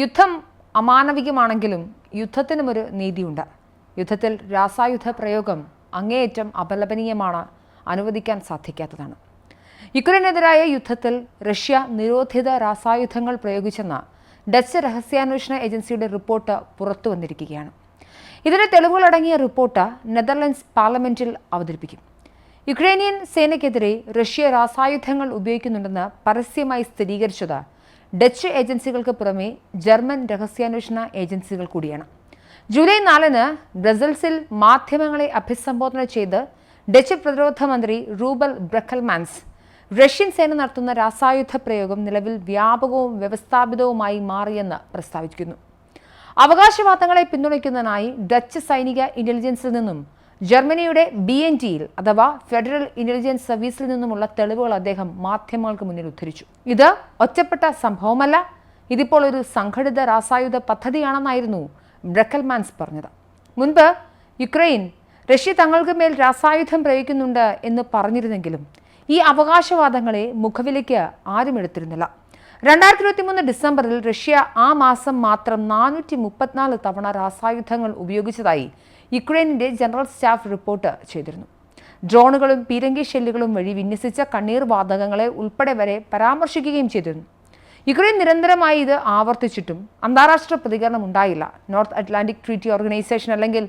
യുദ്ധം അമാനവികമാണെങ്കിലും യുദ്ധത്തിനും ഒരു നീതിയുണ്ട്. യുദ്ധത്തിൽ രാസായുധ പ്രയോഗം അങ്ങേയറ്റം അപലപനീയമാണ് അനുവദിക്കാൻ സാധിക്കാത്തതാണ്. യുക്രൈനെതിരായ യുദ്ധത്തിൽ റഷ്യ നിരോധിത രാസായുധങ്ങൾ പ്രയോഗിച്ചെന്ന ഡച്ച് രഹസ്യാന്വേഷണ ഏജൻസിയുടെ റിപ്പോർട്ട് പുറത്തു വന്നിരിക്കുകയാണ്. ഇതിന് തെളിവുകളടങ്ങിയ റിപ്പോർട്ട് നെതർലൻഡ്സ് പാർലമെന്റിൽ അവതരിപ്പിക്കും. യുക്രൈനിയൻ സേനയ്ക്കെതിരെ റഷ്യ രാസായുധങ്ങൾ ഉപയോഗിക്കുന്നുണ്ടെന്ന് പരസ്യമായി സ്ഥിരീകരിച്ചത് ഡച്ച് ഏജൻസികൾക്ക് പുറമെ ജർമ്മൻ രഹസ്യാന്വേഷണ ഏജൻസികൾ കൂടിയാണ്. ജൂലൈ നാലിന് ബ്രസൽസിൽ മാധ്യമങ്ങളെ അഭിസംബോധന ചെയ്ത് ഡച്ച് പ്രതിരോധ മന്ത്രി റൂബൽ ബ്രക്കൽമാൻസ് റഷ്യൻ സേന നടത്തുന്ന രാസായുധ പ്രയോഗം നിലവിൽ വ്യാപകവും വ്യവസ്ഥാപിതവുമായി മാറിയെന്ന് പ്രസ്താവിക്കുന്നു. അവകാശവാദങ്ങളെ പിന്തുണയ്ക്കുന്നതിനായി ഡച്ച് സൈനിക ഇന്റലിജൻസിൽ നിന്നും ജർമ്മനിയുടെ ബി എൻ ടിയിൽ അഥവാ ഫെഡറൽ ഇന്റലിജൻസ് സർവീസിൽ നിന്നുമുള്ള തെളിവുകൾ അദ്ദേഹം മാധ്യമങ്ങൾക്ക് മുന്നിൽ ഉദ്ധരിച്ചു. ഇത് ഒറ്റപ്പെട്ട സംഭവമല്ല. ഇതിപ്പോൾ ഒരു സംഘടിത രാസായുധ പദ്ധതിയാണെന്നായിരുന്നു ബ്രക്കൽമാൻസ് പറഞ്ഞത്. മുൻപ് യുക്രൈൻ റഷ്യ തങ്ങൾക്ക് മേൽ രാസായുധം പ്രയോഗിക്കുന്നുണ്ട് എന്ന് പറഞ്ഞിരുന്നെങ്കിലും ഈ അവകാശവാദങ്ങളെ മുഖവിലേക്ക് ആരും എടുത്തിരുന്നില്ല. രണ്ടായിരത്തി ഇരുപത്തി മൂന്ന് ഡിസംബറിൽ റഷ്യ ആ മാസം മാത്രം നാനൂറ്റി മുപ്പത്തിനാല് തവണ രാസായുധങ്ങൾ ഉപയോഗിച്ചതായി യുക്രൈനിന്റെ ജനറൽ സ്റ്റാഫ് റിപ്പോർട്ട് ചെയ്തിരുന്നു. ഡ്രോണുകളും പീരങ്കി ഷെല്ലുകളും വഴി വിന്യസിച്ച കണ്ണീർ വാതകങ്ങളെ ഉൾപ്പെടെ വരെ പരാമർശിക്കുകയും ചെയ്തിരുന്നു. യുക്രൈൻ നിരന്തരമായി ഇത് ആവർത്തിച്ചിട്ടും അന്താരാഷ്ട്ര പ്രതികരണം ഉണ്ടായില്ല. നോർത്ത് അറ്റ്ലാന്റിക് ട്രീറ്റി ഓർഗനൈസേഷൻ അല്ലെങ്കിൽ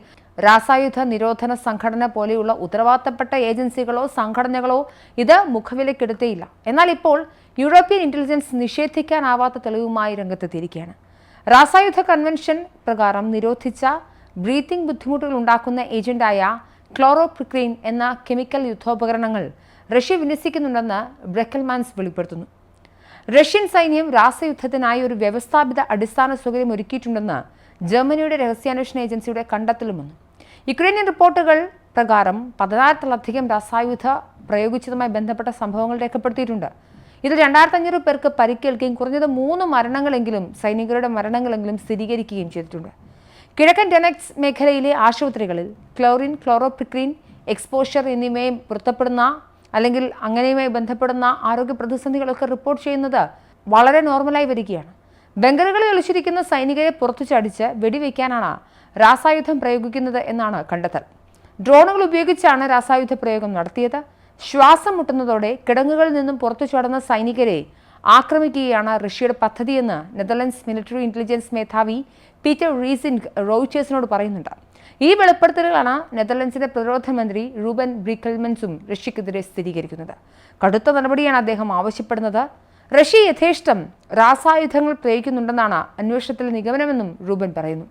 രാസായുധ നിരോധന സംഘടന പോലെയുള്ള ഉത്തരവാദിത്തപ്പെട്ട ഏജൻസികളോ സംഘടനകളോ ഇത് മുഖവിലക്കെടുത്തേയില്ല. എന്നാൽ ഇപ്പോൾ യൂറോപ്യൻ ഇന്റലിജൻസ് നിഷേധിക്കാനാവാത്ത തെളിവുമായി രംഗത്തെത്തിയിരിക്കുകയാണ്. രാസായുധ കൺവെൻഷൻ പ്രകാരം നിരോധിച്ച ബ്രീത്തിംഗ് ബുദ്ധിമുട്ടുകൾ ഉണ്ടാക്കുന്ന ഏജന്റായ ക്ലോറോപ്രിക്രീൻ എന്ന കെമിക്കൽ യുദ്ധോപകരണങ്ങൾ റഷ്യ വിന്യസിക്കുന്നുണ്ടെന്ന് ബ്രെക്കൽമാൻസ് വെളിപ്പെടുത്തുന്നു. റഷ്യൻ സൈന്യം രാസയുദ്ധത്തിനായി ഒരു വ്യവസ്ഥാപിത അടിസ്ഥാന സൗകര്യം ഒരുക്കിയിട്ടുണ്ടെന്ന് ജർമ്മനിയുടെ രഹസ്യാന്വേഷണ ഏജൻസിയുടെ കണ്ടെത്തലും വന്നു യുക്രൈനിയൻ റിപ്പോർട്ടുകൾ പ്രകാരം പതിനായിരത്തിലധികം രാസായുധ പ്രയോഗിച്ചതുമായി ബന്ധപ്പെട്ട സംഭവങ്ങൾ രേഖപ്പെടുത്തിയിട്ടുണ്ട്. ഇതിൽ രണ്ടായിരത്തി അഞ്ഞൂറ് പേർക്ക് പരിക്കേൽക്കുകയും കുറഞ്ഞത് മൂന്ന് മരണങ്ങളെങ്കിലും സൈനികരുടെ മരണങ്ങളെങ്കിലും സ്ഥിരീകരിക്കുകയും ചെയ്തിട്ടുണ്ട്. കിഴക്കൻ ഡെനക്സ് മേഖലയിലെ ആശുപത്രികളിൽ ക്ലോറിൻ ക്ലോറോപിക്രീൻ എക്സ്പോഷർ എന്നിവയും പൊരുത്തപ്പെടുന്ന അല്ലെങ്കിൽ അങ്ങനെയുമായി ബന്ധപ്പെടുന്ന ആരോഗ്യ പ്രതിസന്ധികളൊക്കെ റിപ്പോർട്ട് ചെയ്യുന്നത് വളരെ നോർമലായി വരികയാണ്. ബംഗറുകളിൽ ഒളിച്ചിരിക്കുന്ന സൈനികരെ പുറത്തു ചടിച്ച് വെടിവെക്കാനാണ് രാസായുധം പ്രയോഗിക്കുന്നത് എന്നാണ് കണ്ടെത്തൽ. ഡ്രോണുകൾ ഉപയോഗിച്ചാണ് രാസായുധ പ്രയോഗം നടത്തിയത്. ശ്വാസം മുട്ടുന്നതോടെ കിടങ്ങുകളിൽ നിന്നും പുറത്തു ചടന്ന സൈനികരെ ആക്രമിക്കുകയാണ് റഷ്യയുടെ പദ്ധതിയെന്ന് നെതർലൻഡ്സ് മിലിറ്ററി ഇന്റലിജൻസ് മേധാവി പീറ്റർ റീസിൻഗ് റോയിച്ചേഴ്സിനോട് പറയുന്നുണ്ട്. ഈ വെളിപ്പെടുത്തലുകളാണ് നെതർലൻഡ്സിന്റെ പ്രതിരോധ മന്ത്രി റൂബൻ ബ്രിക്കൽമെൻസും റഷ്യക്കെതിരെ സ്ഥിരീകരിക്കുന്നത്. കടുത്ത നടപടിയാണ് അദ്ദേഹം ആവശ്യപ്പെടുന്നത്. റഷ്യ യഥേഷ്ടം രാസായുധങ്ങൾ പ്രയോഗിക്കുന്നുണ്ടെന്നാണ് അന്വേഷണത്തിലെ നിഗമനമെന്നും റൂബൻ പറയുന്നു.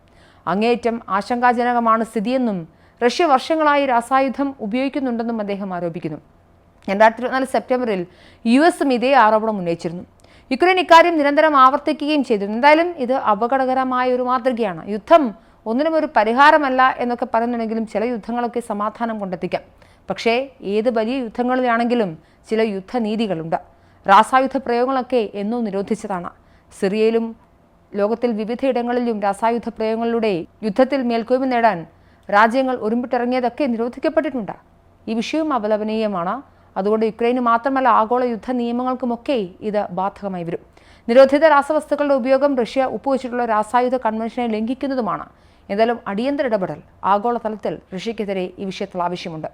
അങ്ങേയറ്റം ആശങ്കാജനകമാണ് സ്ഥിതിയെന്നും റഷ്യ വർഷങ്ങളായി രാസായുധം ഉപയോഗിക്കുന്നുണ്ടെന്നും അദ്ദേഹം ആരോപിക്കുന്നു. രണ്ടായിരത്തി ഇരുപത്തിനാല് സെപ്റ്റംബറിൽ യു എസും ഇതേ ആരോപണം ഉന്നയിച്ചിരുന്നു. യുക്രൈൻ ഇക്കാര്യം നിരന്തരം ആവർത്തിക്കുകയും ചെയ്തിരുന്നു. എന്തായാലും ഇത് അപകടകരമായ ഒരു മാതൃകയാണ്. യുദ്ധം ഒന്നിനും ഒരു പരിഹാരമല്ല എന്നൊക്കെ പറയുന്നുണ്ടെങ്കിലും ചില യുദ്ധങ്ങളൊക്കെ സമാധാനം കൊണ്ടെത്തിക്കാം. പക്ഷേ ഏത് വലിയ യുദ്ധങ്ങളിലാണെങ്കിലും ചില യുദ്ധനീതികളുണ്ട്. രാസായുധ പ്രയോഗങ്ങളൊക്കെ എന്നും നിരോധിച്ചതാണ്. സിറിയയിലും ലോകത്തിൽ വിവിധയിടങ്ങളിലും രാസായുധ പ്രയോഗങ്ങളിലൂടെ യുദ്ധത്തിൽ മേൽക്കോയ്മ നേടാൻ രാജ്യങ്ങൾ ഒരുമ്പിട്ടിറങ്ങിയതൊക്കെ നിരോധിക്കപ്പെട്ടിട്ടുണ്ട്. ഈ വിഷയവും അപലപനീയമാണ് അതുകൊണ്ട് യുക്രൈന് മാത്രമല്ല ആഗോള യുദ്ധ നിയമങ്ങൾക്കുമൊക്കെ ഇത് ബാധകമായി വരും. നിരോധിത രാസവസ്തുക്കളുടെ ഉപയോഗം റഷ്യ ഒപ്പുവെച്ചിട്ടുള്ള രാസായുധ കൺവെൻഷനെ ലംഘിക്കുന്നതുമാണ്. എന്തായാലും അടിയന്തര ഇടപെടൽ ആഗോളതലത്തിൽ റഷ്യക്കെതിരെ ഈ വിഷയത്തിൽ ആവശ്യമുണ്ട്.